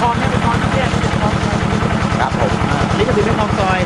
คลองนี่เป็นคลองน้ำแยกครับผมนี่ก็ถือเป็นคลองซอย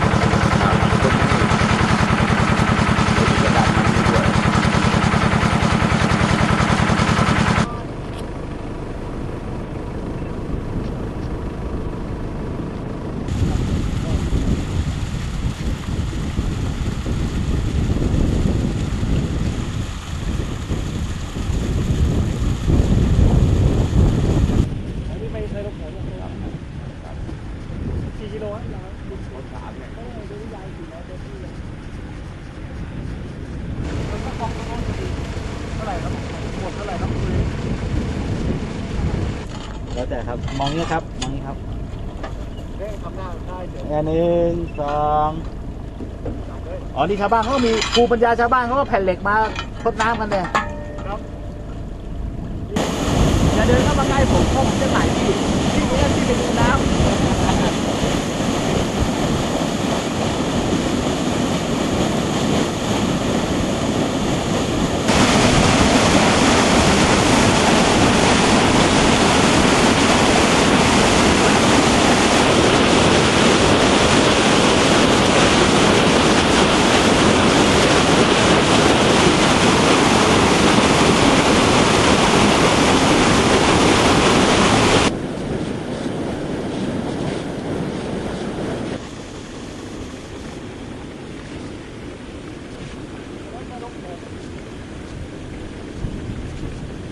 แล้วแต่ครับ มองนี้ครับ มองนี้ครับเร่งทำหน้าได้เดี๋ยวอันหนึ่งสองอ๋อ นี่ชาวบ้านเขาก็มีภูมิปัญญาชาวบ้านเขาก็แผ่นเหล็กมาทดน้ำกันเนี่ยครับอย่าเดินเข้ามาใกล้ผมเพราะผมจะถ่ายพี่พี่ผมจะพี่ไปดูน้ำ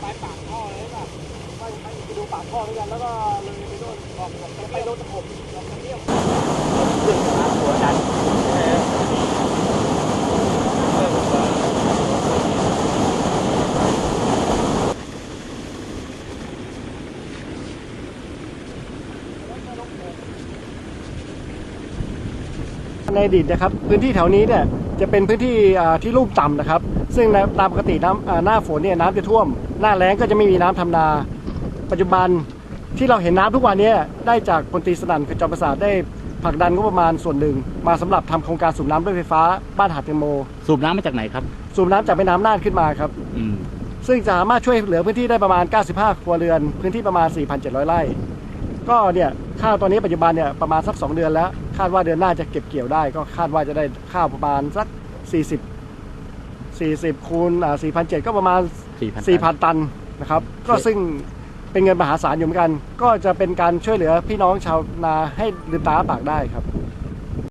ไปปากท่อเลยแบบ ไปไปดูปากท่อด้วยกันแล้วก็เลยไปโดนออกออกไปโดนตะขบออกตะเกียบเรื่องน้ำหัวดันเออในอดีตนะครับพื้นที่แถวนี้เนี่ยจะเป็นพื้นที่ที่ลุ่มต่ำนะครับ ซึ่งตามปกติน้ำหน้าฝนเนี่ยน้ำจะท่วม หน้าแล้งก็จะไม่มีน้ำทำนา ปัจจุบันที่เราเห็นน้ำทุกวันเนี้ได้จากพลตรีสนั่นขจรประสาทได้ผลักดันงบประมาณส่วนหนึ่ง มาสำหรับทำโครงการสูบน้ำด้วยไฟฟ้าบ้านหาดแตงโม สูบน้ำมาจากไหนครับ สูบน้ำจากแม่น้ำน่านขึ้นมาครับอืมซึ่งจะสามารถช่วยเหลือพื้นที่ได้ประมาณ 95 ครัวเรือน พื้นที่ประมาณ 4,700 ไร่ ก็เนี่ยข้าวตอนนี้ปัจจุบันเนี่ยประมาณสัก 2 เดือนแล้ว คาดว่าเดือนหน้าจะเก็บเกี่ยวได้ ก็คาดว่าจะได้ข้าวประมาณสัก 40 40คูณอ่า4,700ก็ประมาณ4,000 4,000ตันนะครับ ก็ซึ่ง เป็นเงินมหาศาลอยู่เหมือนกัน ก็จะเป็นการช่วยเหลือพี่น้องชาวนาให้ลืมตาอ้าปากได้ครับ